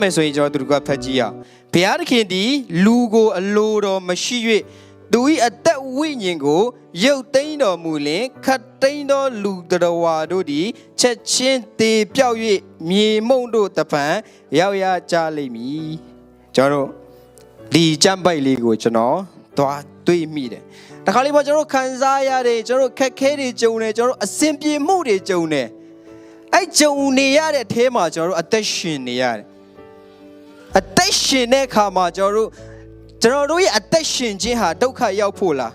မဲ့ဆိုရင်ကျွန်တော်တို့ကဖတ်ကြည့်ရအောင်ဘုရားသခင်ဒီလူကိုအလိုတော်မရှိ၍သူ၏အသက်ဝိညာဉ်ကိုရုပ်သိမ်းတော်မူလင်ခတ်သိမ်းသောလူတော်ဝါတို့သည်ချက်ချင်းတေပြောက်၍မြေမှုန့်တို့တပံရောက်ရကြလိမ့်မည်ကျွန်တော်တို့ဒီကြမ်းပိုက်လေးကိုကျွန်တော်သွားတွေးမိတယ်တခါလေးမှာကျွန်တော်တို့ခံစားရတယ်ကျွန်တော်တို့ခက်ခဲတွေကြုံတယ်ကျွန်တော်တို့အဆင်ပြေမှုတွေကြုံတယ်အဲ့ကြုံနေရတဲ့အထဲမှာကျွန်တော်တို့အသက်ရှင်နေရတယ် အသက်ရှင်တဲ့အခါမှာကျွန်တော်တို့ကျွန်တော်တို့ရဲ့အသက်ရှင်ခြင်းဟာဒုက္ခရောက်ဖို့လား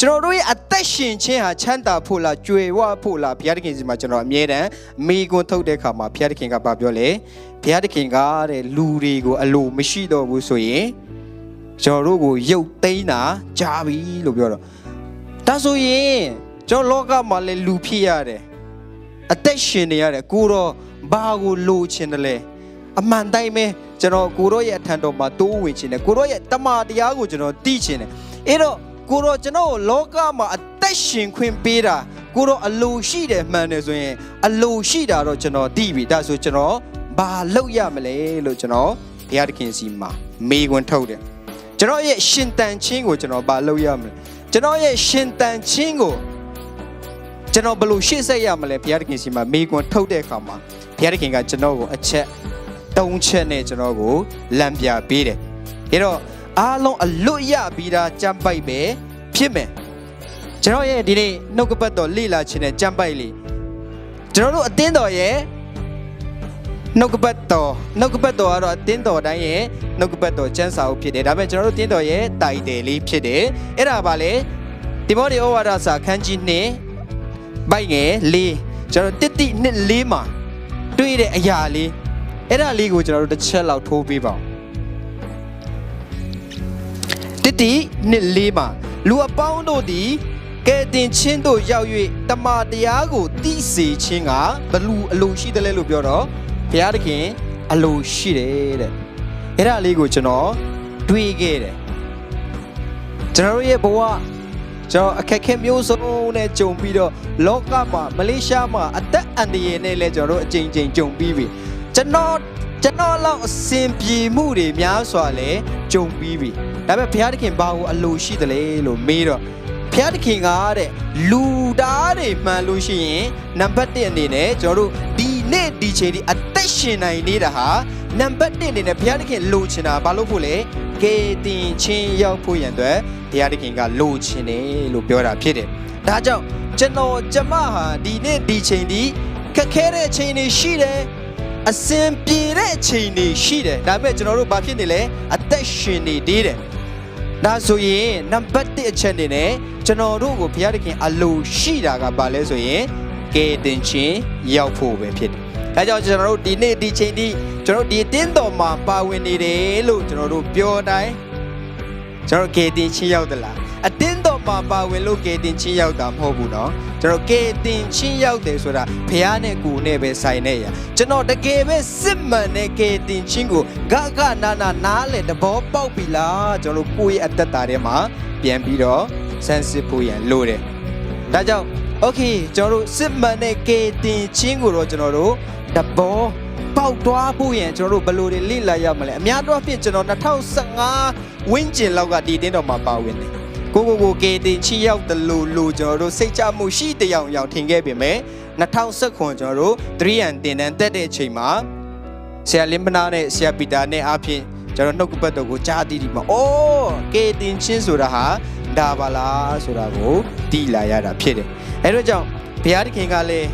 ကျွန်တော်တို့ရဲ့အသက်ရှင်ခြင်းဟာချမ်းသာဖို့လားကြွယ်ဝဖို့လားဘုရားသခင်စီမှာကျွန်တော်အမြဲတမ်းမိကွန်းထုတ်တဲ့အခါမှာဘုရားသခင်ကပြောလဲဘုရားသခင်ကတဲ့လူတွေကိုအလိုမရှိတော့ဘူးဆိုရင်ကျွန်တော်တို့ကိုယုတ်သိမ်းတာကြားပြီလို့ပြောတော့ဒါဆိုရင်ကျွန်တော်လောကမှာလည်းလူဖြစ်ရတယ်အသက်ရှင်နေရတယ်ကိုတော့ဘာကိုလိုချင်တယ်လဲအမှန်တိုင်းပဲ ကျွန်တော်ကိုတော့ရဲ့အထံတော်မှာတိုးဝင်ချင်တယ်ကိုတော့ရဲ့တမန်တရားကိုကျွန်တော်သိချင်တယ်အဲ့တော့ကိုတော့ကျွန်တော်ကိုလောကမှာအသက်ရှင်ခွင့်ပေးတာကိုတော့အလိုရှိတယ်မှန်တယ်ဆိုရင်အလိုရှိတာတော့ကျွန်တော်သိပြီဒါဆိုကျွန်တော်ဘာလုပ်ရမလဲလို့ကျွန်တော်ဘုရားသခင်စီမှာမေးခွန်းထုတ်တယ်ကျွန်တော်ရဲ့ရှင်တန်ချင်းကိုကျွန်တော်ဘာလုပ်ရမလဲကျွန်တော်ရဲ့ရှင်တန်ချင်းကိုကျွန်တော်ဘယ်လိုရှေ့ဆက်ရမလဲဘုရားသခင်စီမှာမေးခွန်းထုတ်တဲ့အခါမှာဘုရားသခင်ကကျွန်တော်ကိုအချက် ၃ချက်နဲ့ကျွန်တော်ကိုလမ်းပြပေးတယ်။ဒါတော့အားလုံးအလွတ်ရပြီးသားကြမ်းပိုက်ပဲဖြစ်မယ်။ကျွန်တော်ရဲ့ဒီနေ့နှုတ်ကပတ်တော်လေ့လာခြင်းနဲ့ကြမ်းပိုက်လေးကျွန်တော်တို့အသင်းတော်ရဲ့နှုတ်ကပတ်တော်နှုတ်ကပတ်တော်ကတော့အသင်းတော်တိုင်းရဲ့နှုတ်ကပတ်တော်ကျမ်းစာအုပ်ဖြစ်တယ်။ဒါပေမဲ့ကျွန်တော်တို့အသင်းတော်ရဲ့တိုင်တယ်လေးဖြစ်တယ်။အဲ့ဒါပါလေဒီမောဒီဩဝါဒစာခန်းကြီး2ဘိုက်ငယ်လေးကျွန်တော်တစ်တိနှစ်လေးမှာတွေ့တဲ့အရာလေး အဲ့ဒါလေးကိုကျွန်တော်တို့တစ်ချက်လောက်ထိုးပေးပါဦးတစ်တိနှစ်လေးမှာလူအပေါင်းတို့သည်ကဲတင်ချင်းတို့ရောက်၍တမန်တရားကိုသိစေခြင်းကဘလူအလိုရှိတယ်လဲလို့ပြောတော့ဘုရားသခင်အလိုရှိတယ်တဲ့အဲ့ဒါလေးကိုကျွန်တော်တွေးခဲ့တယ်ကျွန်တော်တို့ရဲ့ဘဝကျွန်တော်အခက်အခဲမျိုးစုံနဲ့ကြုံပြီးတော့လောကမှာမလေးရှားမှာအသက်အန္တရာယ်နဲ့လည်းကျွန်တော်တို့အကြိမ်ကြိမ်ကြုံပြီးပြီ ကျွန်တော်ကျွန်တော်လောက်အစင်ပြေမှုတွေများစွာလည်းကြုံပြီးပြီဒါပေမဲ့ဘုရားသခင်ဘာကိုအလိုရှိတယ်လဲလို့မေးတော့ဘုရားသခင်ကတဲ့လူသားတွေမှန်လို့ရှိရင်နံပါတ်1အနေနဲ့ကျွန်တော်တို့ဒီနေ့ဒီချိန်ဒီအသက်ရှင်နိုင်နေတာဟာနံပါတ်1အနေနဲ့ဘုရားသခင်လိုချင်တာဘာလို့ဖို့လဲကဲတင်ချင်းရောက်ဖို့ရန်အတွက်ဘုရားသခင်ကလိုချင်တယ်လို့ပြောတာဖြစ်တယ်။ဒါကြောင့်ကျွန်တော်ကျမဟာဒီနေ့ဒီချိန်ဒီခက်ခဲတဲ့ချိန်တွေရှိတယ်။ အစင်ပြေတဲ့ချိန်တွေရှိတယ်။ဒါပေမဲ့ကျွန်တော်တို့ဘာဖြစ်နေလဲအသက်ရှင်နေသေးတယ်။ဒါဆိုရင်နံပါတ်1အချက်အနေနဲ့ကျွန်တော်တို့ကိုဘုရားသခင်အလိုရှိတာကဘာလဲဆိုရင်ကဲတင်ချင်းရောက်ဖို့ပဲဖြစ်တယ်။ဒါကြောင့်ကျွန်တော်တို့ဒီနေ့ဒီချိန်ဒီကျွန်တော်တို့ဒီအတင်းတော်မှာပါဝင်နေတယ်လို့ကျွန်တော်တို့ပြောတိုင်း ကျွန်တော်ကေတင်ချင်းရောက်သလားအတင်းတော်မှာပါဝင်လို့ကေတင်ချင်းရောက်တာမဟုတ်ဘူးเนาะ ကျွန်တော်ကေတင်ချင်းရောက်တယ်ဆိုတာဖះနဲ့ကိုနဲ့ပဲဆိုင်နေရကျွန်တော်တကယ်ပဲစစ်မှန်တဲ့ကေတင်ချင်းကိုဂဂနာနာနားလေတဘောပေါက်ပြီလားကျွန်တော်ကိုယ့်ရဲ့အသက်တာထဲမှာပြန်ပြီးတော့ဆန်းစစ်ဖို့ရန်လိုတယ်ဒါကြောင့်โอเคကျွန်တော်တို့စစ်မှန်တဲ့ကေတင်ချင်းကိုတော့ကျွန်တော်တို့တဘောပေါက်သွားဖို့ရန်ကျွန်တော်တို့ဘယ်လိုတွေလိလာရမလဲအများတော့ဖြစ်ကျွန်တော်2015ဝင်းကျင်လောက်ကဒီတင်းတော်မှာပါဝင်တယ် ကိုကိုကိုကေတင်ချီရောက်တယ်လို့လို့ကျွန်တော်တို့စိတ်ချမှုရှိတဲ့အောင်ရောက်ထင်ခဲ့ပေမဲ့2019ကျွန်တော်တို့3ရန်တင်တန်းတက်တဲ့အချိန်မှာဆရာလင်းမနာနဲ့ဆရာပီတာနဲ့အားဖြင့်ကျွန်တော်နှုတ်ကပတ်တော်ကိုကြားသိဒီမှာအိုးကေတင်ချင်းဆိုတာဟာဒါပါလားဆိုတာကိုသိလာရတာဖြစ်တယ်အဲဒါကြောင့်ဘုရားသခင်ကလည်း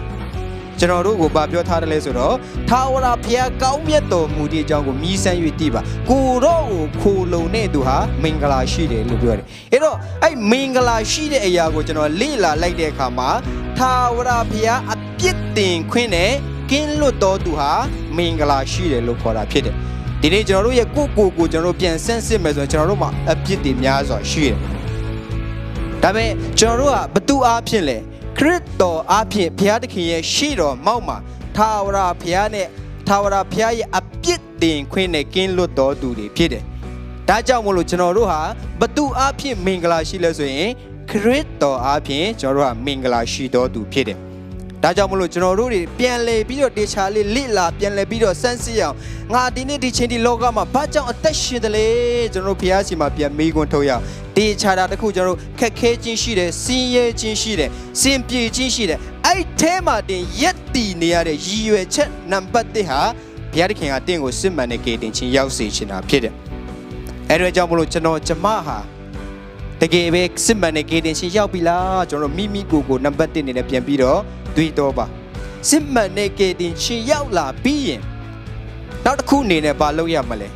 ကျွန်တော်တို့ကိုဗာပြောထားတယ်လဲဆိုတော့ထာဝရဘုရားကောင်းမြတ်တော်မူတဲ့အကြောင်းကိုမြည်ဆန်း၍တည်ပါကိုတော့ကိုခိုလုံတဲ့သူဟာမင်္ဂလာရှိတယ်လို့ပြောတယ်အဲ့တော့အဲ့မင်္ဂလာရှိတဲ့အရာကိုကျွန်တော်လေ့လာလိုက်တဲ့အခါမှာထာဝရဘုရားအပြစ်တင်ခွင့်နဲ့ကင်းလွတ်တော်သူဟာမင်္ဂလာရှိတယ်လို့ခေါ်တာဖြစ်တယ်ဒီနေ့ကျွန်တော်တို့ရဲ့ကိုယ့်ကိုယ်ကိုကျွန်တော်တို့ပြန်ဆန်းစစ်မယ်ဆိုရင်ကျွန်တော်တို့မှာအပြစ်တွေများစွာရှိတယ်ဒါပေမဲ့ကျွန်တော်တို့ကဘသူအားဖြင့်လဲ ခရစ်တော်အားဖြင့်ဘုရားသခင်ရဲ့ရှေ့တော်မောက်မှာထာဝရဘုရားနဲ့ထာဝရဘုရားရဲ့အပြစ်တင်ခွင့်နဲ့ကင်းလွတ်တော်သူတွေဖြစ်တယ်။ဒါကြောင့်မို့လို့ကျွန်တော်တို့ဟာဘသူအားဖြင့်မင်္ဂလာရှိလဲဆိုရင်ခရစ်တော်အားဖြင့်ကျွန်တော်တို့ဟာမင်္ဂလာရှိတော်သူဖြစ်တယ်။ ဒါကြောင့်မလို့ကျွန်တော်တို့တွေပြန်လဲပြီးတော့တေချာလေးလိလာပြန်လဲပြီးတော့စမ်းစစ်အောင်ငါဒီနေ့ဒီချင်းဒီလောကမှာဘာကြောင့်အသက်ရှင်တယ်လဲကျွန်တော်တို့ဘုရားရှင်မှာပြန်မေးခွန်းထုတ်ရအောင်တေချာတာတစ်ခုကျွန်တော်တို့ခက်ခဲခြင်းရှိတယ်စင်းရဲခြင်းရှိတယ်စင်ပြေခြင်းရှိတယ်အဲ့ထဲမှာတင်ရက်တည်နေရတဲ့ရည်ရွယ်ချက်နံပါတ်1ဟာဘုရားသခင်ကတင့်ကိုစစ်မှန်တဲ့ကေတင်ချင်းရောက်စေချင်တာဖြစ်တယ်အဲ့ဒါကြောင့်မလို့ကျွန်တော်ကျမဟာတကယ်ပဲစစ်မှန်တဲ့ကေတင်ရှင်ရောက်ပြီလားကျွန်တော်တို့မိမိကိုယ်ကိုနံပါတ်1အနေနဲ့ပြန်ပြီးတော့ တွေးတော့ပါစစ်မှန်တဲ့ကေတင်ရှင်ရောက်လာပြီးရင်နောက်တစ်ခုအနေနဲ့ဘာလုပ်ရမလဲ